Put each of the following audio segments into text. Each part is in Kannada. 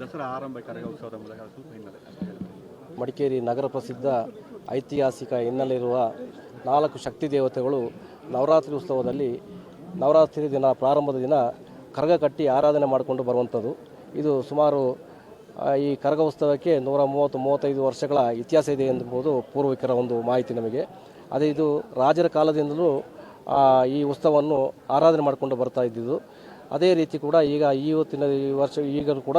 ದಸರಾ ಆರಂಭ ಕರಗ ಉತ್ಸವದ ಮೂಲಕ ಮಡಿಕೇರಿ ನಗರ ಪ್ರಸಿದ್ಧ ಐತಿಹಾಸಿಕ ಹಿನ್ನೆಲೆ ಇರುವ ನಾಲ್ಕು ಶಕ್ತಿ ದೇವತೆಗಳು ನವರಾತ್ರಿ ಉತ್ಸವದಲ್ಲಿ ನವರಾತ್ರಿ ದಿನ ಪ್ರಾರಂಭದ ದಿನ ಕರಗ ಕಟ್ಟಿ ಆರಾಧನೆ ಮಾಡಿಕೊಂಡು ಬರುವಂಥದ್ದು. ಇದು ಸುಮಾರು ಈ ಕರಗ ಉತ್ಸವಕ್ಕೆ ನೂರ ಮೂವತ್ತು, ಮೂವತ್ತೈದು ವರ್ಷಗಳ ಇತಿಹಾಸ ಇದೆ ಎಂಬುದು ಪೂರ್ವಿಕರ ಒಂದು ಮಾಹಿತಿ ನಮಗೆ. ಅದೇ ಇದು ರಾಜರ ಕಾಲದಿಂದಲೂ ಈ ಉತ್ಸವವನ್ನು ಆರಾಧನೆ ಮಾಡಿಕೊಂಡು ಬರ್ತಾ ಇದ್ದಿದ್ದು. ಅದೇ ರೀತಿ ಕೂಡ ಈಗ ಈ ಈ ವರ್ಷ ಈಗಲೂ ಕೂಡ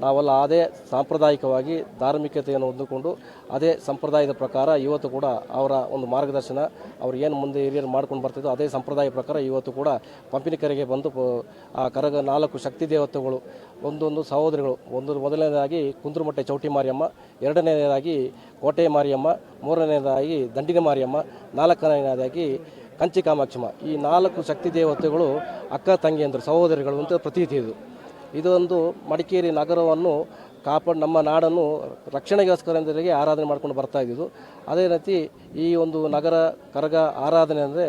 ನಾವೆಲ್ಲ ಅದೇ ಸಾಂಪ್ರದಾಯಿಕವಾಗಿ ಧಾರ್ಮಿಕತೆಯನ್ನು ಹೊಂದಿಕೊಂಡು ಅದೇ ಸಂಪ್ರದಾಯದ ಪ್ರಕಾರ ಇವತ್ತು ಕೂಡ ಅವರ ಒಂದು ಮಾರ್ಗದರ್ಶನ ಅವರು ಏನು ಮುಂದೆ ಹಿರಿಯರು ಮಾಡ್ಕೊಂಡು ಬರ್ತಿದ್ದೋ ಅದೇ ಸಂಪ್ರದಾಯ ಪ್ರಕಾರ ಇವತ್ತು ಕೂಡ ಪಂಪಿನಕೆರೆಗೆ ಬಂದು ಪ- ಆ ಕರಗ ನಾಲ್ಕು ಶಕ್ತಿ ದೇವತೆಗಳು, ಒಂದೊಂದು ಸಹೋದರಿಗಳು, ಒಂದು ಮೊದಲನೇದಾಗಿ ಕುಂದ್ರಮಟ್ಟೆ ಚೌಟಿ ಮಾರಿಯಮ್ಮ, ಎರಡನೇದಾಗಿ ಕೋಟೆ ಮಾರಿಯಮ್ಮ, ಮೂರನೇದಾಗಿ ದಂಡಿನ ಮಾರಿಯಮ್ಮ, ನಾಲ್ಕನೇದಾಗಿ ಕಂಚಿ ಕಾಮಾಕ್ಷಮ್ಮ ಈ ನಾಲ್ಕು ಶಕ್ತಿ ದೇವತೆಗಳು ಅಕ್ಕ ತಂಗಿಯಂದರು ಸಹೋದರಿಗಳು ಅಂತ ಪ್ರತೀತಿ ಇದು. ಇದೊಂದು ಮಡಿಕೇರಿ ನಗರವನ್ನು ಕಾಪಾಡಿ ನಮ್ಮ ನಾಡನ್ನು ರಕ್ಷಣೆಗೋಸ್ಕರರಿಗೆ ಆರಾಧನೆ ಮಾಡ್ಕೊಂಡು ಬರ್ತಾ ಇದ್ದಿದ್ದು. ಅದೇ ರೀತಿ ಈ ಒಂದು ನಗರ ಕರಗ ಆರಾಧನೆ ಅಂದರೆ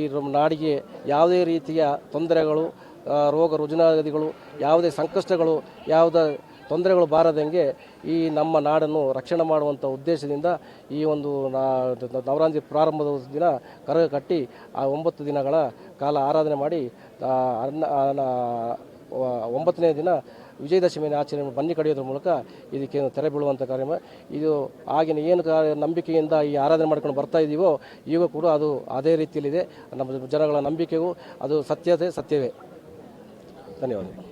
ಈ ನಾಡಿಗೆ ಯಾವುದೇ ರೀತಿಯ ತೊಂದರೆಗಳು ರೋಗ ರುಜಿನಾದಿಗಳು ಯಾವುದೇ ಸಂಕಷ್ಟಗಳು, ಯಾವುದೇ ತೊಂದರೆಗಳು ಬಾರದಂಗೆ ಈ ನಮ್ಮ ನಾಡನ್ನು ರಕ್ಷಣೆ ಮಾಡುವಂಥ ಉದ್ದೇಶದಿಂದ ಈ ಒಂದು ನವರಾತ್ರಿ ಪ್ರಾರಂಭದ ದಿನ ಕರಗ ಕಟ್ಟಿ ಆ ಒಂಬತ್ತು ದಿನಗಳ ಕಾಲ ಆರಾಧನೆ ಮಾಡಿ ಅನ್ನ ಒಂಬತ್ತನೇ ದಿನ ವಿಜಯದಶಮಿಯನ್ನು ಆಚರಣೆ ಬನ್ನಿ ಕಡಿಯೋದ್ರ ಮೂಲಕ ಇದಕ್ಕೆ ತೆರೆ ಬೀಳುವಂಥ ಕಾರ್ಯ ಇದು ಆಗಿನ ಏನು ನಂಬಿಕೆಯಿಂದ ಈ ಆರಾಧನೆ ಮಾಡ್ಕೊಂಡು ಬರ್ತಾ ಇದ್ದೀವೋ ಈಗ ಕೂಡ ಅದು ಅದೇ ರೀತಿಯಲ್ಲಿದೆ. ನಮ್ಮ ಜನಗಳ ನಂಬಿಕೆಗೂ ಅದು ಸತ್ಯತೆ ಸತ್ಯವೇ. ಧನ್ಯವಾದಗಳು.